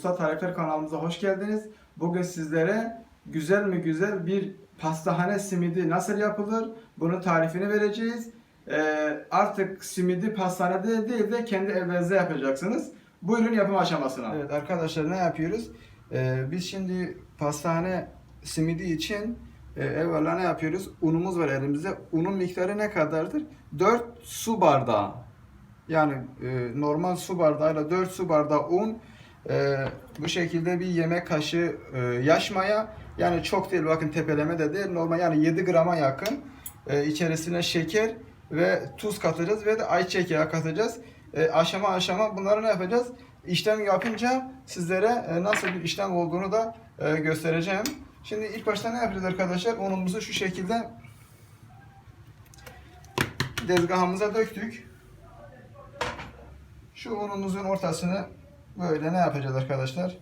Usta Tarifler kanalımıza hoş geldiniz. Bugün sizlere güzel mi güzel bir pastahane simidi nasıl yapılır? Bunun tarifini vereceğiz. Ee, artık simidi pastanede değil de kendi evinizde yapacaksınız. Buyurun yapım aşamasına. Evet arkadaşlar ne yapıyoruz? Ee, biz şimdi pastane simidi için e, evvela ne yapıyoruz? Unumuz var elimizde. Unun miktarı ne kadardır? 4 su bardağı. Yani e, normal su bardağıyla 4 su bardağı un e, bu şekilde bir yemek kaşığı e, yaş yani çok değil bakın tepeleme de değil normal yani 7 grama yakın e, içerisine şeker ve tuz katacağız ve de ayçiçek yağı katacağız. E, aşama aşama bunları ne yapacağız? İşlem yapınca sizlere e, nasıl bir işlem olduğunu da e, göstereceğim. Şimdi ilk başta ne yapacağız arkadaşlar? Unumuzu şu şekilde dezgahımıza döktük. Şu unumuzun ortasını böyle ne yapacağız arkadaşlar?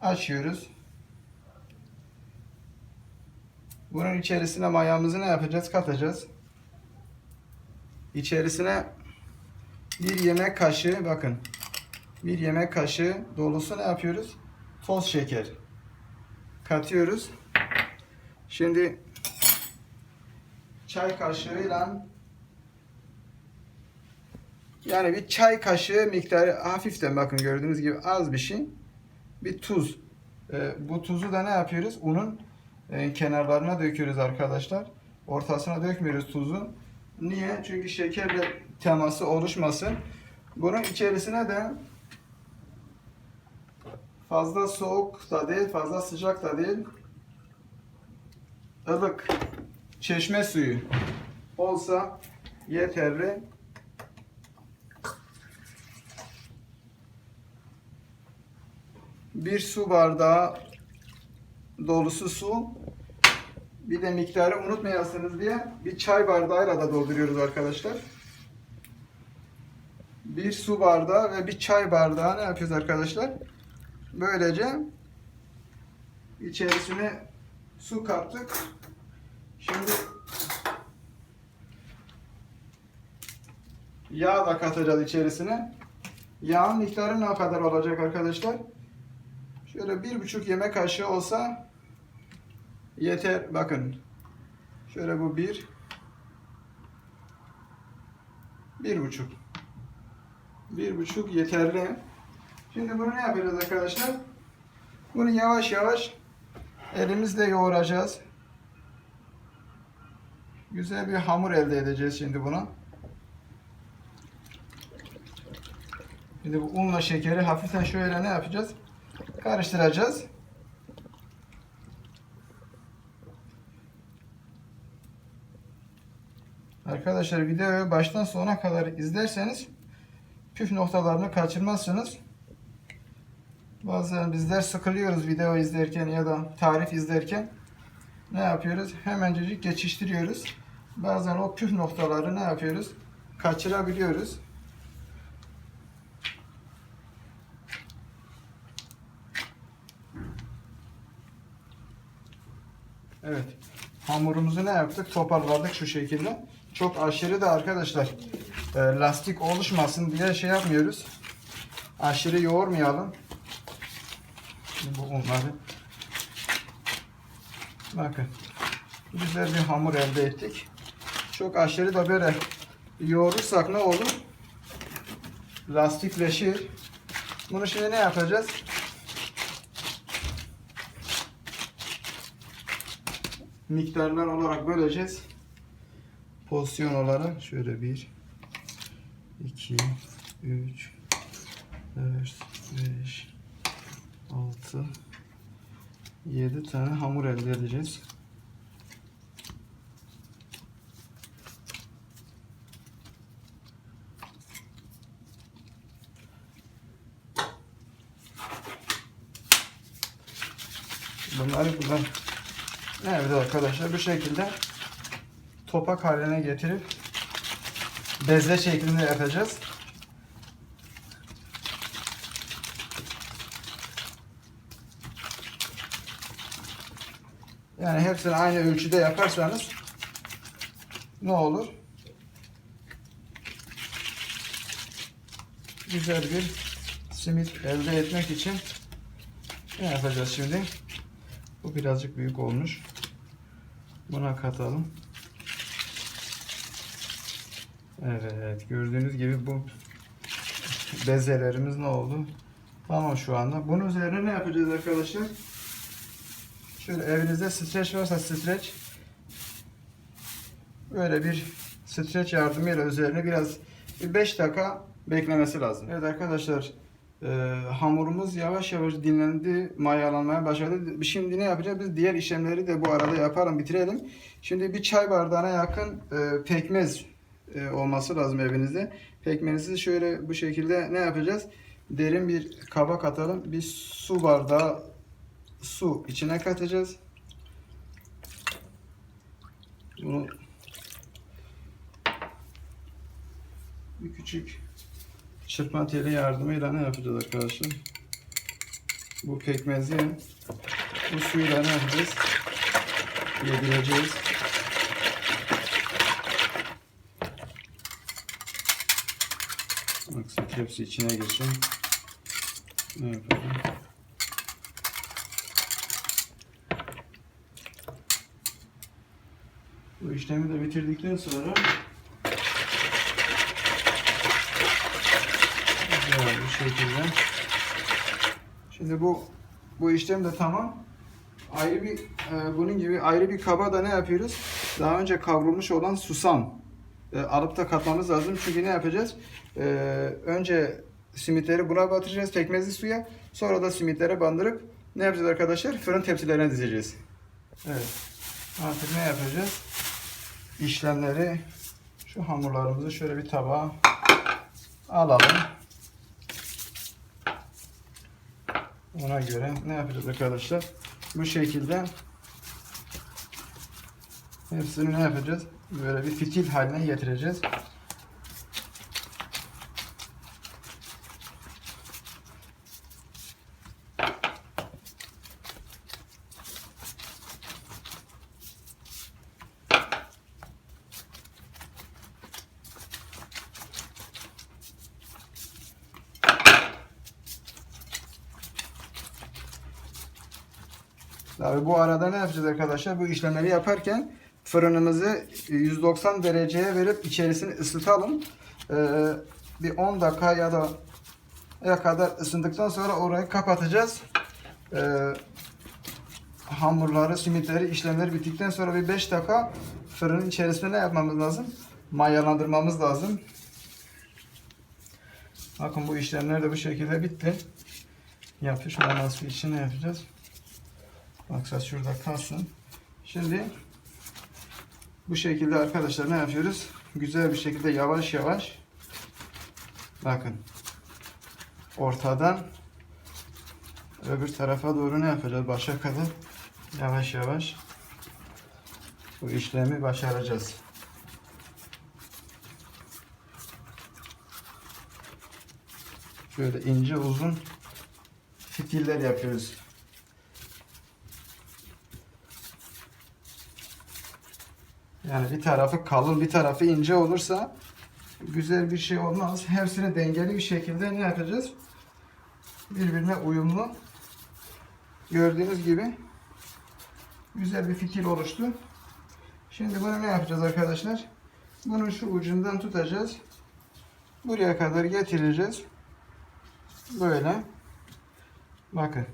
Açıyoruz. Bunun içerisine mayamızı ne yapacağız? Katacağız. İçerisine bir yemek kaşığı bakın. Bir yemek kaşığı dolusu ne yapıyoruz? Toz şeker. Katıyoruz. Şimdi çay kaşığıyla yani bir çay kaşığı miktarı hafiften bakın gördüğünüz gibi az bir şey. Bir tuz. Ee, bu tuzu da ne yapıyoruz? Unun e, kenarlarına döküyoruz arkadaşlar. Ortasına dökmüyoruz tuzu. Niye? Çünkü şekerle teması oluşmasın. Bunun içerisine de fazla soğuk da değil, fazla sıcak da değil. ılık çeşme suyu olsa yeterli. Bir su bardağı dolusu su bir de miktarı unutmayasınız diye bir çay bardağıyla da dolduruyoruz arkadaşlar. Bir su bardağı ve bir çay bardağı ne yapıyoruz arkadaşlar? Böylece içerisine su kattık. Şimdi yağ da katacağız içerisine. Yağın miktarı ne kadar olacak arkadaşlar? Şöyle bir buçuk yemek kaşığı olsa yeter. Bakın. Şöyle bu bir. Bir buçuk. Bir buçuk yeterli. Şimdi bunu ne yapacağız arkadaşlar? Bunu yavaş yavaş elimizle yoğuracağız. Güzel bir hamur elde edeceğiz şimdi buna. Şimdi bu unla şekeri hafiften şöyle ne yapacağız? Karıştıracağız. Arkadaşlar videoyu baştan sona kadar izlerseniz püf noktalarını kaçırmazsınız. Bazen bizler sıkılıyoruz video izlerken ya da tarif izlerken. Ne yapıyoruz? Hemencecik geçiştiriyoruz. Bazen o püf noktaları ne yapıyoruz? Kaçırabiliyoruz. Evet. Hamurumuzu ne yaptık? Toparladık şu şekilde. Çok aşırı da arkadaşlar e, lastik oluşmasın diye şey yapmıyoruz. Aşırı yoğurmayalım. Bu unları. Bakın. Güzel bir hamur elde ettik. Çok aşırı da böyle yoğurursak ne olur? Lastikleşir. Bunu şimdi ne yapacağız? Miktarlar olarak böleceğiz. Pozisyon olarak şöyle 1 2 3 4 5 6 7 tane hamur elde edeceğiz. Bunları buradan Evet arkadaşlar bu şekilde topak haline getirip bezle şeklinde yapacağız. Yani hepsini aynı ölçüde yaparsanız ne olur? Güzel bir simit elde etmek için ne yapacağız şimdi? Bu birazcık büyük olmuş. Buna katalım. Evet gördüğünüz gibi bu bezelerimiz ne oldu? Tamam şu anda. Bunun üzerine ne yapacağız arkadaşlar? Şöyle evinizde streç varsa streç böyle bir streç yardımıyla üzerine biraz 5 dakika beklemesi lazım. Evet arkadaşlar e, hamurumuz yavaş yavaş dinlendi, mayalanmaya başladı. Şimdi ne yapacağız? Biz diğer işlemleri de bu arada yapalım, bitirelim. Şimdi bir çay bardağına yakın e, pekmez e, olması lazım evinizde. Pekmezi şöyle bu şekilde ne yapacağız? Derin bir kaba katalım. Bir su bardağı su içine katacağız. Bunu bir küçük çırpma teli yardımıyla ne yapacağız arkadaşlar? Bu pekmezi bu suyla ne yapacağız? Yedireceğiz. Maksat hepsi içine girsin. Ne yapalım? Bu işlemi de bitirdikten sonra güzel bir şekilde şimdi bu bu işlem de tamam. Ayrı bir e, bunun gibi ayrı bir kaba da ne yapıyoruz? Daha önce kavrulmuş olan susam e, alıp da katmamız lazım. Çünkü ne yapacağız? E, önce simitleri buna batıracağız pekmezli suya. Sonra da simitlere bandırıp ne yapacağız arkadaşlar? Fırın tepsilerine dizeceğiz. Evet. Artık ne yapacağız? işlemleri şu hamurlarımızı şöyle bir tabağa alalım. Ona göre ne yapacağız arkadaşlar? Bu şekilde hepsini ne yapacağız? Böyle bir fitil haline getireceğiz. Tabii bu arada ne yapacağız arkadaşlar? Bu işlemleri yaparken fırınımızı 190 dereceye verip içerisini ısıtalım. Ee, bir 10 dakika ya da ya kadar ısındıktan sonra orayı kapatacağız. Ee, hamurları, simitleri, işlemleri bittikten sonra bir 5 dakika fırının içerisinde ne yapmamız lazım? Mayalandırmamız lazım. Bakın bu işlemler de bu şekilde bitti. Yapış olması için ne yapacağız? Maksat şurada kalsın. Şimdi bu şekilde arkadaşlar ne yapıyoruz? Güzel bir şekilde yavaş yavaş bakın ortadan öbür tarafa doğru ne yapacağız? Başa kadar yavaş yavaş bu işlemi başaracağız. Şöyle ince uzun fitiller yapıyoruz. Yani bir tarafı kalın, bir tarafı ince olursa güzel bir şey olmaz. Hepsini dengeli bir şekilde ne yapacağız? Birbirine uyumlu. Gördüğünüz gibi güzel bir fikir oluştu. Şimdi bunu ne yapacağız arkadaşlar? Bunu şu ucundan tutacağız. Buraya kadar getireceğiz. Böyle. Bakın.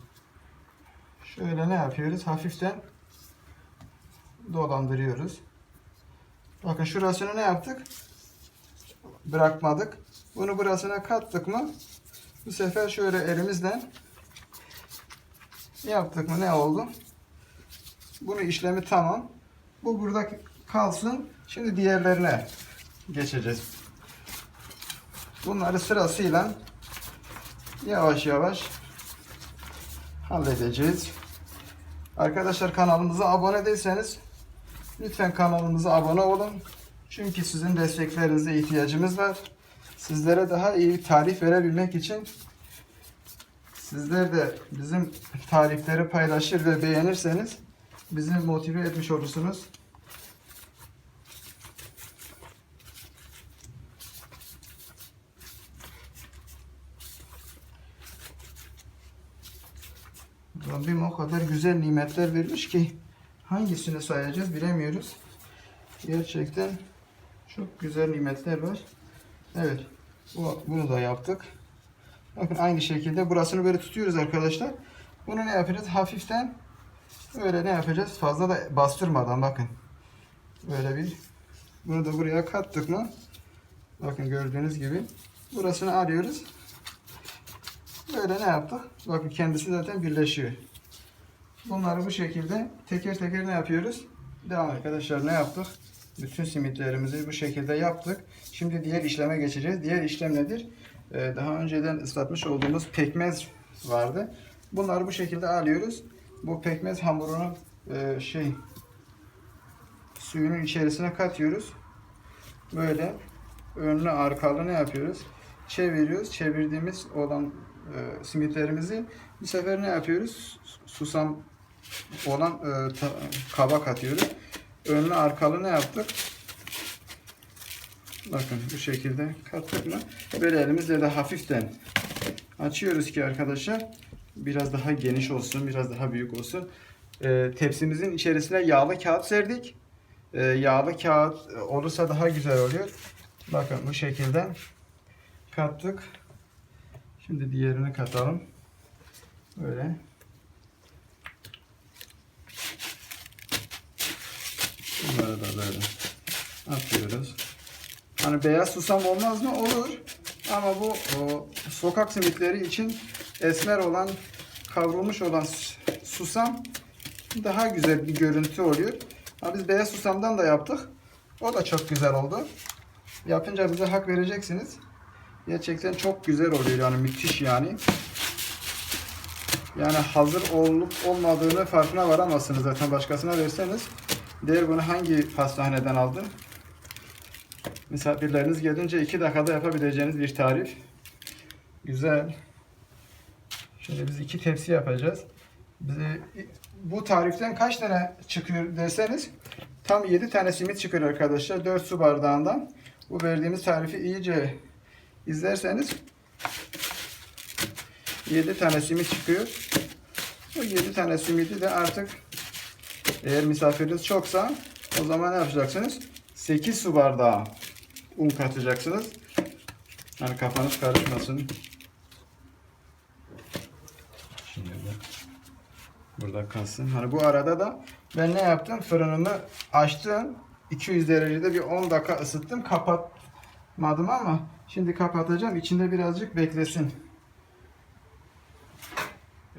Şöyle ne yapıyoruz? Hafiften dolandırıyoruz. Bakın şurasını ne yaptık? Bırakmadık. Bunu burasına kattık mı? Bu sefer şöyle elimizden yaptık mı ne oldu? Bunu işlemi tamam. Bu burada kalsın. Şimdi diğerlerine geçeceğiz. Bunları sırasıyla yavaş yavaş halledeceğiz. Arkadaşlar kanalımıza abone değilseniz Lütfen kanalımıza abone olun. Çünkü sizin desteklerinize ihtiyacımız var. Sizlere daha iyi tarif verebilmek için sizler de bizim tarifleri paylaşır ve beğenirseniz bizi motive etmiş olursunuz. Rabbim o kadar güzel nimetler vermiş ki hangisini sayacağız bilemiyoruz. Gerçekten çok güzel nimetler var. Evet. Bu, bunu da yaptık. Bakın aynı şekilde burasını böyle tutuyoruz arkadaşlar. Bunu ne yapacağız? Hafiften böyle ne yapacağız? Fazla da bastırmadan bakın. Böyle bir bunu da buraya kattık mı? Bakın gördüğünüz gibi burasını arıyoruz. Böyle ne yaptık? Bakın kendisi zaten birleşiyor. Bunları bu şekilde teker teker ne yapıyoruz? Devam arkadaşlar ne yaptık? Bütün simitlerimizi bu şekilde yaptık. Şimdi diğer işleme geçeceğiz. Diğer işlem nedir? Ee, daha önceden ıslatmış olduğumuz pekmez vardı. Bunları bu şekilde alıyoruz. Bu pekmez hamurunu e, şey suyunun içerisine katıyoruz. Böyle önlü arkalı ne yapıyoruz? Çeviriyoruz. Çevirdiğimiz olan e, simitlerimizi bir sefer ne yapıyoruz? Susam olan e, ta- kaba. Önlü arkalı ne yaptık? Bakın bu şekilde kattık mı? Böyle elimizle de hafiften açıyoruz ki arkadaşlar biraz daha geniş olsun, biraz daha büyük olsun. E, tepsimizin içerisine yağlı kağıt serdik. E, yağlı kağıt olursa daha güzel oluyor. Bakın bu şekilde kattık. Şimdi diğerini katalım. Böyle. Bunları da böyle atıyoruz. Hani beyaz susam olmaz mı? Olur. Ama bu o, sokak simitleri için esmer olan, kavrulmuş olan susam daha güzel bir görüntü oluyor. Ama biz beyaz susamdan da yaptık. O da çok güzel oldu. Yapınca bize hak vereceksiniz. Gerçekten çok güzel oluyor yani müthiş yani. Yani hazır olup olmadığını farkına varamazsınız zaten başkasına verseniz. Der bunu hangi pastaneden aldın? Misafirleriniz gelince iki dakikada yapabileceğiniz bir tarif. Güzel. Şimdi biz iki tepsi yapacağız. Bize, bu tariften kaç tane çıkıyor derseniz tam 7 tane simit çıkıyor arkadaşlar. 4 su bardağından. Bu verdiğimiz tarifi iyice izlerseniz 7 tane simit çıkıyor. Bu 7 tane simidi de artık eğer misafiriniz çoksa o zaman ne yapacaksınız? 8 su bardağı un katacaksınız. Hani kafanız karışmasın. Şimdi de burada kalsın. Hani bu arada da ben ne yaptım? Fırınımı açtım. 200 derecede bir 10 dakika ısıttım. Kapatmadım ama şimdi kapatacağım. İçinde birazcık beklesin.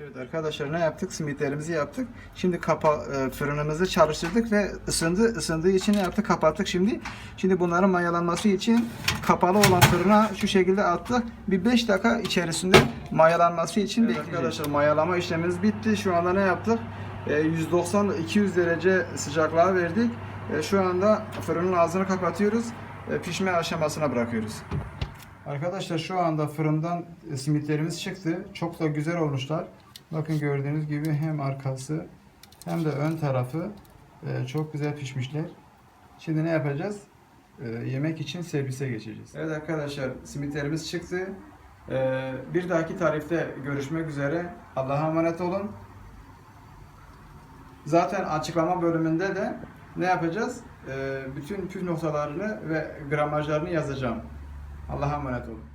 Evet arkadaşlar ne yaptık? Simitlerimizi yaptık. Şimdi kapa e, fırınımızı çalıştırdık ve ısındı. Isındığı için ne yaptık? Kapattık şimdi. Şimdi bunların mayalanması için kapalı olan fırına şu şekilde attık. Bir 5 dakika içerisinde mayalanması için evet, Arkadaşlar mayalama işlemimiz bitti. Şu anda ne yaptık? E, 190-200 derece sıcaklığa verdik. E, şu anda fırının ağzını kapatıyoruz. E, pişme aşamasına bırakıyoruz. Arkadaşlar şu anda fırından e, simitlerimiz çıktı. Çok da güzel olmuşlar. Bakın gördüğünüz gibi hem arkası hem de ön tarafı e, çok güzel pişmişler. Şimdi ne yapacağız? E, Yemek için servise geçeceğiz. Evet arkadaşlar simitlerimiz çıktı. E, Bir dahaki tarifte görüşmek üzere. Allah'a emanet olun. Zaten açıklama bölümünde de ne yapacağız? Bütün püf noktalarını ve gramajlarını yazacağım. Allah'a emanet olun.